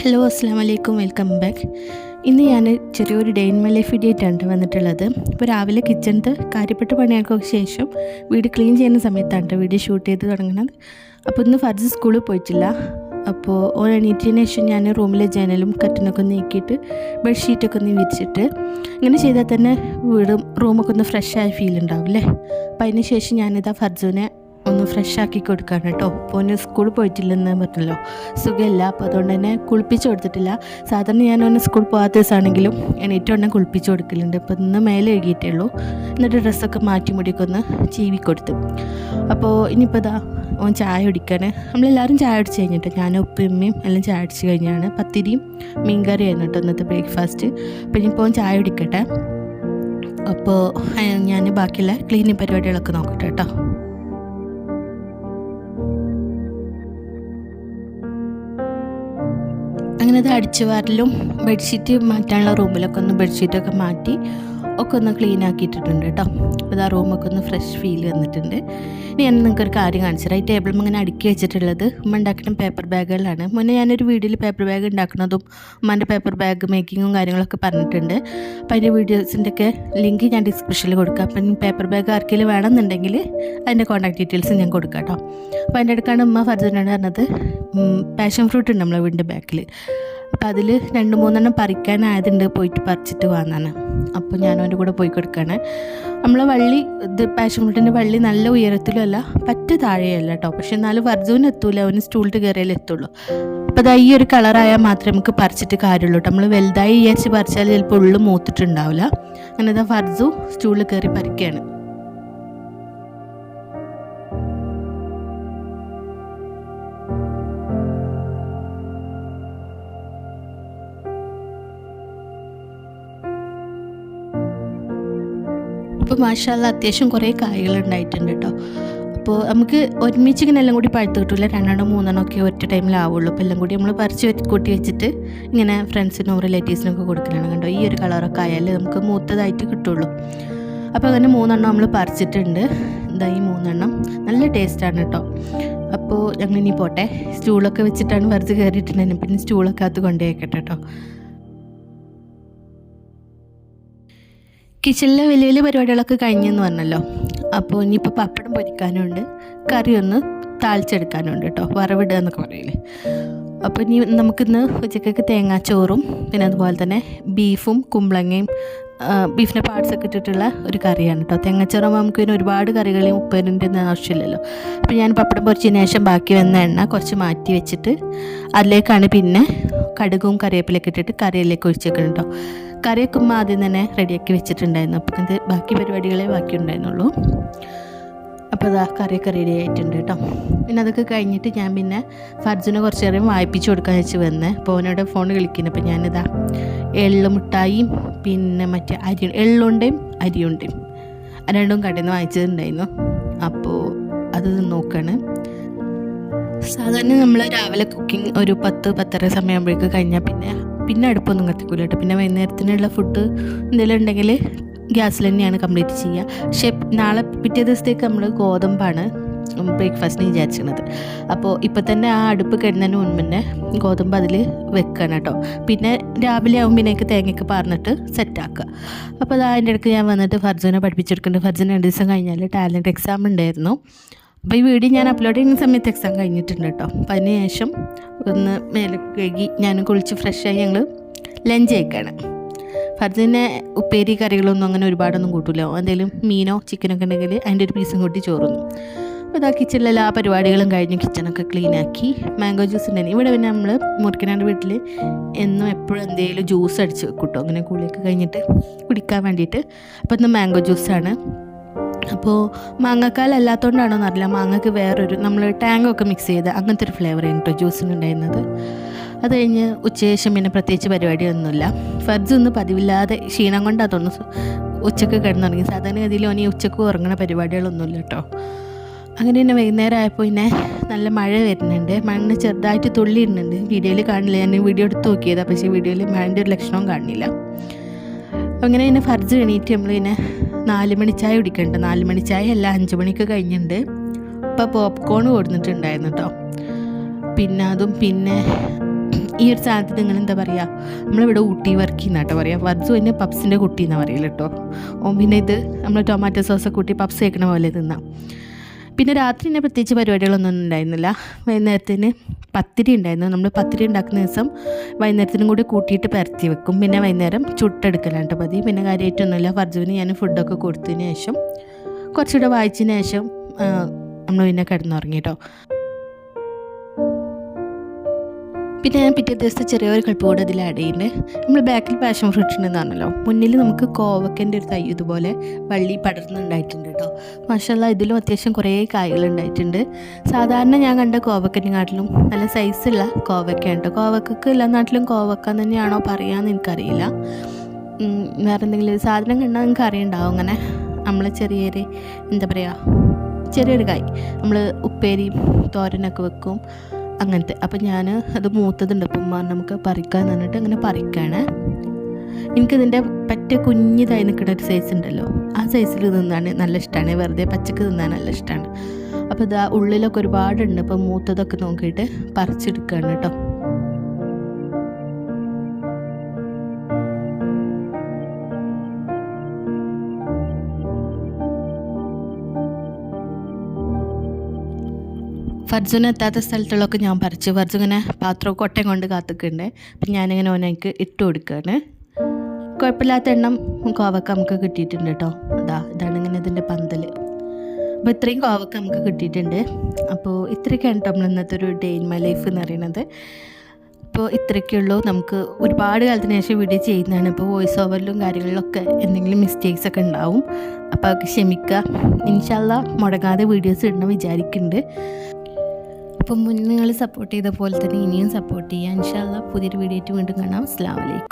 Hello അസ്സാം വലൈക്കും welcome back ഇന്ന് ഞാൻ ചെറിയൊരു day in my life video ആയിട്ടാണ് വന്നിട്ടുള്ളത്. ഇപ്പോൾ രാവിലെ കിച്ചണിന്റെ കാര്യപ്പെട്ട പണികൾക്കൊക്കെ ശേഷം വീട് ക്ലീൻ ചെയ്യുന്ന സമയത്താണ് വീഡിയോ ഷൂട്ട് ചെയ്ത് തുടങ്ങുന്നത് അപ്പോൾ ഇന്ന് ഫർജ് സ്കൂളിൽ പോയിട്ടില്ല. അപ്പോൾ ഓൻ എണീറ്റിന് ശേഷം ഞാൻ റൂമിലെ ജനലും കട്ടനൊക്കെ ഒന്ന് നീക്കിയിട്ട് ബെഡ്ഷീറ്റൊക്കെ ഒന്ന് വിരിച്ചിട്ട് ഇങ്ങനെ ചെയ്താൽ തന്നെ വീടും റൂമൊക്കെ ഒന്ന് ഫ്രഷ് ആയ ഫീൽ ഉണ്ടാവും അല്ലേ അപ്പോൾ അതിന് ശേഷം ഞാനിതാ ഫർജുവിനെ ഒന്ന് ഫ്രഷ് ആക്കി കൊടുക്കാണ് കേട്ടോ. ഒന്ന് സ്കൂളിൽ പോയിട്ടില്ലെന്ന് പറഞ്ഞല്ലോ. സുഖമില്ല. അപ്പോൾ അതുകൊണ്ട് തന്നെ കുളിപ്പിച്ച് കൊടുത്തിട്ടില്ല. സാധാരണ ഞാൻ ഒന്ന് സ്കൂളിൽ പോകാത്ത ദിവസമാണെങ്കിലും എണീറ്റ് ഉടനെ കുളിപ്പിച്ച് കൊടുക്കലുണ്ട്. അപ്പോൾ ഇന്ന് മേലെ എഴുകിയിട്ടേ ഉള്ളൂ എന്നിട്ട് ഡ്രസ്സൊക്കെ മാറ്റി മുടിയൊക്കെ ഒന്ന് ചീവി കൊടുത്തു. അപ്പോൾ ഇനിയിപ്പോൾ ഇതാ ഓൻ ചായ കുടിക്കാൻ നമ്മളെല്ലാവരും ചായ അടിച്ച് കഴിഞ്ഞിട്ട്? ഞാൻ ഉപ്പയമ്മയും എല്ലാം ചായ അടിച്ച് കഴിഞ്ഞാണ്. പത്തിരിയും മീൻകറിയായിരുന്നു കേട്ടോ ഇന്നത്തെ ബ്രേക്ക്ഫാസ്റ്റ് അപ്പോൾ ഇനിയിപ്പോൾ ഓൻ ചായ കുടിക്കട്ടെ. അപ്പോൾ ഞാൻ ബാക്കിയുള്ള ക്ലീനിങ് പരിപാടികളൊക്കെ നോക്കട്ടെ കേട്ടോ. അങ്ങനെ അടിച്ചു ബെഡ്ഷീറ്റ് മാറ്റാനുള്ള റൂമിലൊക്കെ ഒന്ന് ബെഡ്ഷീറ്റൊക്കെ മാറ്റി ഒക്കെ ഒന്ന് ക്ലീൻ ആക്കിയിട്ടിട്ടുണ്ട് കേട്ടോ അപ്പോൾ ആ റൂമൊക്കെ ഒന്ന് ഫ്രഷ് ഫീൽ വന്നിട്ടുണ്ട്. ഇനി ഞാൻ നിങ്ങൾക്ക് ഒരു കാര്യം കാണിച്ചു തരാം. ഈ ടേബിളും ഇങ്ങനെ അടുക്കി വെച്ചിട്ടുള്ളത് ഉമ്മ ഉണ്ടാക്കുന്ന പേപ്പർ ബാഗുകളാണ് മുന്നേ ഞാനൊരു വീഡിയോയിൽ പേപ്പർ ബാഗ് ഉണ്ടാക്കുന്നതും ഉമ്മന്റെ പേപ്പർ ബാഗ് മേക്കിങ്ങും കാര്യങ്ങളൊക്കെ പറഞ്ഞിട്ടുണ്ട്. അപ്പോൾ അതിന്റെ വീഡിയോസിന്റെ ഒക്കെ ലിങ്ക് ഞാൻ ഡിസ്ക്രിപ്ഷനിൽ കൊടുക്കാം. അപ്പം പേപ്പർ ബാഗ് ആർക്കെങ്കിലും വേണമെന്നുണ്ടെങ്കിൽ അതിന്റെ കോൺടാക്ട് ഡീറ്റെയിൽസ് ഞാൻ കൊടുക്കാം കേട്ടോ അപ്പോൾ അതിന്റെ അടുക്കാണ് ഉമ്മ ഫർജനാണ് പറഞ്ഞത് പാഷൻ ഫ്രൂട്ട് ഉണ്ട് നമ്മളെ വീടിന്റെ ബാക്കിൽ അപ്പോൾ അതിൽ രണ്ട് മൂന്നെണ്ണം പറിക്കാനായതുണ്ട് പോയിട്ട് പറിച്ചിട്ട് വന്നാണ് അപ്പോൾ ഞാൻ അവന്റെ കൂടെ പോയി കൊടുക്കുകയാണ് നമ്മൾ വള്ളി ഇത് പാഷൻ ഫ്രൂട്ടിന്റെ വള്ളി നല്ല ഉയരത്തിലും അല്ല പറ്റ താഴെയല്ല കേട്ടോ പക്ഷെ എന്നാലും വർജുവിന് എത്തൂല അവന് സ്റ്റൂളിട്ട് കയറിയാലേ എത്തുള്ളൂ. അപ്പോൾ അതാ ഈ ഒരു കളറായാൽ മാത്രമേ നമുക്ക് പറിച്ചിട്ട് കാര്യമുള്ളൂ കേട്ടോ നമ്മൾ വലുതായി വിചാരിച്ച് പറിച്ചാൽ ചിലപ്പോൾ ഉള്ളു മൂത്തിട്ടുണ്ടാവില്ല. അങ്ങനെ ഇതാ ഫർജു സ്റ്റൂളിൽ കയറി പറിക്കുകയാണ് അപ്പോൾ മാഷാല്ല അത്യാവശ്യം കുറേ കായകൾ ഉണ്ടായിട്ടുണ്ട് കേട്ടോ. അപ്പോൾ നമുക്ക് ഒരുമിച്ച് ഇങ്ങനെ എല്ലാം കൂടി പഴുത്ത് കിട്ടില്ല രണ്ടെണ്ണം മൂന്നെണ്ണം ഒക്കെ ഒറ്റ ടൈമിലാവുള്ളൂ അപ്പോൾ എല്ലാം കൂടി നമ്മൾ പറിച്ച് കൂട്ടി വെച്ചിട്ട് ഇങ്ങനെ ഫ്രണ്ട്സിനും റിലേറ്റീവ്സിനും ഒക്കെ കൊടുക്കലാണ് കണ്ടോ? ഈ ഒരു കളറൊക്കെ ആയാൽ നമുക്ക് മൂത്തതായിട്ട് കിട്ടുള്ളൂ. അപ്പോൾ അങ്ങനെ മൂന്നെണ്ണം നമ്മൾ പറിച്ചിട്ടുണ്ട്. ഇതാ ഈ മൂന്നെണ്ണം? നല്ല ടേസ്റ്റാണ് കേട്ടോ. അപ്പോൾ ഞങ്ങൾ ഇനി പോട്ടെ. സ്റ്റൂളൊക്കെ വെച്ചിട്ടാണ് പറിച്ച് കയറിയിട്ടുണ്ടായിരുന്നു പിന്നെ സ്റ്റൂളൊക്കെ അത് കൊണ്ടുപോയേക്കട്ടെ കേട്ടോ. കിച്ചണിലെ വലിയ വലിയ പരിപാടികളൊക്കെ കഴിഞ്ഞെന്ന് പറഞ്ഞല്ലോ. അപ്പോൾ ഇനിയിപ്പോൾ പപ്പടം പൊരിക്കാനുണ്ട്. കറി ഒന്ന് താളിച്ചെടുക്കാനുണ്ട് കേട്ടോ. വറവിടുക എന്നൊക്കെ പറയില്ലേ. അപ്പോൾ ഇനി നമുക്കിന്ന് ഉച്ചക്കൊക്കെ തേങ്ങാച്ചോറും പിന്നെ അതുപോലെ തന്നെ ബീഫും കുമ്പളങ്ങയും ബീഫിന്റെ പാർട്സൊക്കെ ഇട്ടിട്ടുള്ള ഒരു കറിയാണ് കേട്ടോ. തേങ്ങാച്ചോറാകുമ്പോൾ നമുക്ക് പിന്നെ ഒരുപാട് കറികളെയും ഉപ്പേരിന്റെ ആവശ്യമില്ലല്ലോ. അപ്പോൾ ഞാൻ പപ്പടം പൊരിച്ചതിന് ശേഷം ബാക്കി വന്ന എണ്ണ കുറച്ച് മാറ്റി വെച്ചിട്ട് അതിലേക്കാണ് പിന്നെ കടുകും കറിവേപ്പിലൊക്കെ ഇട്ടിട്ട് കറിയിലേക്ക് ഒഴിച്ചേക്കണം കേട്ടോ. കറിയൊക്കെ ഉമ്മ ആദ്യം തന്നെ റെഡിയാക്കി വെച്ചിട്ടുണ്ടായിരുന്നു. അപ്പം ഇത് ബാക്കി പരിപാടികളെ ബാക്കി ഉണ്ടായിരുന്നുള്ളൂ. അപ്പോൾ ഇതാ കറിയൊക്കെ റെഡി ആയിട്ടുണ്ട് കേട്ടോ. പിന്നെ അതൊക്കെ കഴിഞ്ഞിട്ട് ഞാൻ പിന്നെ ഫർജുനെ കുറച്ച് നേരം വായിപ്പിച്ച് കൊടുക്കാൻ വെച്ച് വന്ന് അപ്പോൾ അവനോട് ഫോൺ കളിക്കുന്നു അപ്പോൾ ഞാനിതാ എള്ളു മിഠായിയും പിന്നെ മറ്റേ അരി എള്ളുണ്ടയും അരിയുണ്ടയും രണ്ടും കടയിൽ നിന്ന് വാങ്ങിച്ചിട്ടുണ്ടായിരുന്നു അപ്പോൾ അത് നോക്കാണ്. സാധാരണ നമ്മൾ രാവിലെ കുക്കിംഗ് ഒരു പത്ത് പത്തര സമയമാകുമ്പോഴേക്ക് കഴിഞ്ഞാൽ പിന്നെ പിന്നെ അടുപ്പൊന്നും കത്തിക്കൂല കേട്ടോ. പിന്നെ വൈകുന്നേരത്തിനുള്ള ഫുഡ് എന്തെങ്കിലും ഉണ്ടെങ്കിൽ ഗ്യാസിൽ തന്നെയാണ് കംപ്ലീറ്റ് ചെയ്യുക. പക്ഷേ നാളെ പിറ്റേ ദിവസത്തേക്ക് നമ്മൾ ഗോതമ്പാണ് ബ്രേക്ക്ഫാസ്റ്റിന് വിചാരിച്ചിരുന്നത് അപ്പോൾ ഇപ്പോൾ തന്നെ ആ അടുപ്പ് കിടന്നതിന് മുൻപ് തന്നെ ഗോതമ്പ് അതിൽ വെക്കണം കേട്ടോ. പിന്നെ രാവിലെ ആകുമ്പോഴേക്ക് തേങ്ങയ്ക്ക് പറഞ്ഞിട്ട് സെറ്റാക്കുക അപ്പോൾ അത് അതിന്റെ ഇടയ്ക്ക് ഞാൻ വന്നിട്ട് ഫർജുനെ പഠിപ്പിച്ചെടുക്കുന്നുണ്ട്. ഫർജുന രണ്ട് ദിവസം കഴിഞ്ഞാൽ ടാലന്റ് എക്സാം ഉണ്ടായിരുന്നു. അപ്പോൾ ഈ വീഡിയോ ഞാൻ അപ്ലോഡ് ചെയ്യുന്ന സമയത്ത് എക്സാം കഴിഞ്ഞിട്ടുണ്ട് കേട്ടോ അപ്പോൾ അതിന് ശേഷം ഒന്ന് മേലെ കഴുകി ഞാൻ കുളിച്ച് ഫ്രഷായി ഞങ്ങൾ ലഞ്ച് കഴിക്കുകയാണ് ഫർദിനെ ഉപ്പേരി കറികളൊന്നും അങ്ങനെ ഒരുപാടൊന്നും കൂട്ടില്ല എന്തെങ്കിലും മീനോ ചിക്കനൊക്കെ ഉണ്ടെങ്കിൽ അതിന്റെ ഒരു പീസും കൂട്ടി ചോറുന്നു അപ്പോൾ ഇതാ കിച്ചണിലെ എല്ലാ പരിപാടികളും കഴിഞ്ഞ് കിച്ചണൊക്കെ ക്ലീനാക്കി മാംഗോ ജ്യൂസ് ഉണ്ടായിരുന്നു ഇവിടെ പിന്നെ നമ്മൾ മുറിക്കനാട് വീട്ടിൽ എന്നും എപ്പോഴും എന്തെങ്കിലും ജ്യൂസ് അടിച്ച് വെക്കും കേട്ടോ അങ്ങനെ കുളിയൊക്കെ കഴിഞ്ഞിട്ട് കുടിക്കാൻ വേണ്ടിയിട്ട്. അപ്പോൾ ഇന്ന് മാംഗോ ജ്യൂസാണ് അപ്പോൾ മാങ്ങക്കാൽ അല്ലാത്തതുകൊണ്ടാണോ എന്നറിയില്ല. മാങ്ങക്ക് വേറൊരു നമ്മൾ ടാങ്കൊക്കെ മിക്സ് ചെയ്ത് അങ്ങനത്തെ ഒരു ഫ്ലേവറാണ് കേട്ടോ ജ്യൂസിന് ഉണ്ടായിരുന്നത്. അത് കഴിഞ്ഞ് ഉച്ചശേഷം പിന്നെ പ്രത്യേകിച്ച് പരിപാടിയൊന്നുമില്ല. ഫർജ് ഒന്ന് പതിവില്ലാതെ ക്ഷീണം കൊണ്ടാണ് തോന്നുന്നു. ഉച്ചയ്ക്ക് കിടന്നുറങ്ങി. സാധാരണഗതിയിൽ ഓനി ഉച്ചയ്ക്ക് ഉറങ്ങണ പരിപാടികളൊന്നുമില്ല കേട്ടോ അങ്ങനെ തന്നെ വൈകുന്നേരം ആയപ്പോൾ പിന്നെ നല്ല മഴ വരുന്നുണ്ട്. മണ്ണ് ചെറുതായിട്ട് തുള്ളി ഇടുന്നുണ്ട്. വീഡിയോയിൽ കാണില്ല. ഞാൻ വീഡിയോ എടുത്ത് നോക്കിയതാണ് പക്ഷേ വീഡിയോയിൽ മഴന്റെ ഒരു ലക്ഷണവും കാണില്ല. അങ്ങനെ പിന്നെ ഫർജ് എണീറ്റ് നമ്മൾ പിന്നെ നാല് മണി ചായ കുടിക്കുന്നുണ്ട് നാല് മണി ചായ അല്ല അഞ്ച് മണിക്ക് കഴിഞ്ഞിട്ടുണ്ട് ഇപ്പം പോപ്കോൺ കൊടുത്തിട്ടുണ്ടായിരുന്നു കേട്ടോ പിന്നെ അതും പിന്നെ ഈ ഒരു സാധനത്തിന് നിങ്ങൾ എന്താ പറയുക നമ്മളിവിടെ ഊട്ടി വർക്കി എന്നാട്ടോ പറയുക വർജു എന്നെ പപ്സിന്റെ കുട്ടി എന്നാണ് പറയില്ല കേട്ടോ ഓ പിന്നെ ഇത് നമ്മൾ ടൊമാറ്റോ സോസൊക്കെ കൂട്ടി പപ്സ് കഴിക്കണ പോലെ തിന്നാം. പിന്നെ രാത്രി തന്നെ പ്രത്യേകിച്ച് പരിപാടികളൊന്നും ഉണ്ടായിരുന്നില്ല. വൈകുന്നേരത്തിന് പത്തിരി ഉണ്ടായിരുന്നു. നമ്മൾ പത്തിരി ഉണ്ടാക്കുന്ന ദിവസം വൈകുന്നേരത്തിനും കൂടി കൂട്ടിയിട്ട് പരത്തി വെക്കും. പിന്നെ വൈകുന്നേരം ചുട്ടെടുക്കലാണ് പതി പിന്നെ കാര്യമായിട്ടൊന്നുമില്ല. ഫർജുവിന് ഞാൻ ഫുഡൊക്കെ കൊടുത്തതിന് ശേഷം കുറച്ചുകൂടെ വായിച്ചതിന് ശേഷം നമ്മൾ പിന്നെ കിടന്നുറങ്ങി കേട്ടോ പിന്നെ ഞാൻ പിറ്റേ ദിവസത്തെ ചെറിയൊരു കളിപ്പ് കൂടെ അതിൽ ആഡ് നമ്മൾ ബാക്കിൽ പാഷൻ ഫ്രൂട്ട്സ് ഉണ്ടെന്ന് പറഞ്ഞല്ലോ. മുന്നിൽ നമുക്ക് കോവക്കന്റെ ഒരു തൈ ഇതുപോലെ വള്ളി പടർന്നുണ്ടായിട്ടുണ്ട് കേട്ടോ മാഷല്ല ഇതിലും അത്യാവശ്യം കുറേ കായകൾ ഉണ്ടായിട്ടുണ്ട് സാധാരണ ഞാൻ കണ്ട കോവക്കനെക്കാട്ടിലും നല്ല സൈസുള്ള കോവക്കയാണ് കേട്ടോ കോവക്കക്ക് എല്ലാ നാട്ടിലും കോവക്ക തന്നെയാണോ പറയാമെന്ന് എനിക്കറിയില്ല. വേറെ എന്തെങ്കിലും സാധനം കണ്ടാൽ നിങ്ങൾക്ക് അറിയണ്ടാവും അങ്ങനെ? നമ്മൾ ചെറിയൊരു എന്താ പറയുക ചെറിയൊരു കായ്. നമ്മൾ ഉപ്പേരിയും തോരനൊക്കെ വെക്കും. അങ്ങനത്തെ. അപ്പം ഞാൻ അത് മൂത്തതുണ്ട്. അപ്പം ഉമ്മ നമുക്ക് പറിക്കാൻ പറഞ്ഞിട്ട് അങ്ങനെ പറിക്കാണ്. എനിക്കിതിന്റെ പറ്റ കുഞ്ഞിതായി നിൽക്കുന്ന ഒരു സൈസ് ഉണ്ടല്ലോ. ആ സൈസിൽ നിന്നാണ് നല്ല ഇഷ്ടമാണ് വെറുതെ പച്ചക്ക് തിന്നാൻ നല്ല ഇഷ്ടമാണ് അപ്പോൾ ഇതാ ഉള്ളിലൊക്കെ ഒരുപാടുണ്ട്. അപ്പം മൂത്തതൊക്കെ നോക്കിയിട്ട് പറിച്ചെടുക്കുകയാണ് കേട്ടോ. ഫർജുന എത്താത്ത സ്ഥലത്തുള്ളൊക്കെ ഞാൻ പറിച്ചു ഫർജു ഇങ്ങനെ പാത്രം കൊട്ടയും കൊണ്ട് കാത്തിക്കുന്നുണ്ട് അപ്പം ഞാനിങ്ങനെ ഓനക്ക് ഇട്ട് കൊടുക്കുകയാണ് കുഴപ്പമില്ലാത്ത എണ്ണം കോവക്ക നമുക്ക് കിട്ടിയിട്ടുണ്ട് കേട്ടോ അതാ ഇതാണ് ഇങ്ങനെ ഇതിന്റെ പന്തൽ അപ്പോൾ ഇത്രയും കോവക്ക നമുക്ക് കിട്ടിയിട്ടുണ്ട്. അപ്പോൾ ഇത്രയൊക്കെയാണ് നമ്മൾ ഇന്നത്തെ ഒരു ഡേ ഇൻ മൈ ലൈഫ് എന്ന് പറയുന്നത് അപ്പോൾ ഇത്രയൊക്കെയുള്ളൂ നമുക്ക് ഒരുപാട് കാലത്തിന് ശേഷം വീഡിയോ ചെയ്യുന്നതാണ്. ഇപ്പോൾ വോയിസ് ഓവറിലും കാര്യങ്ങളിലൊക്കെ എന്തെങ്കിലും മിസ്റ്റേക്സ് ഒക്കെ ഉണ്ടാവും. അപ്പോൾ അതൊക്കെ ക്ഷമിക്കുക ഇൻഷാല്ല മുടങ്ങാതെ വീഡിയോസ് ഇടണം വിചാരിക്കുന്നുണ്ട് അപ്പം മുന്നേ നിങ്ങൾ സപ്പോർട്ട് ചെയ്ത പോലെ തന്നെ ഇനിയും സപ്പോർട്ട് ചെയ്യുക ഇൻഷാല്ല പുതിയൊരു വീഡിയോ ആയിട്ട് വീണ്ടും കാണാം. അസ്സാം വലൈക്കും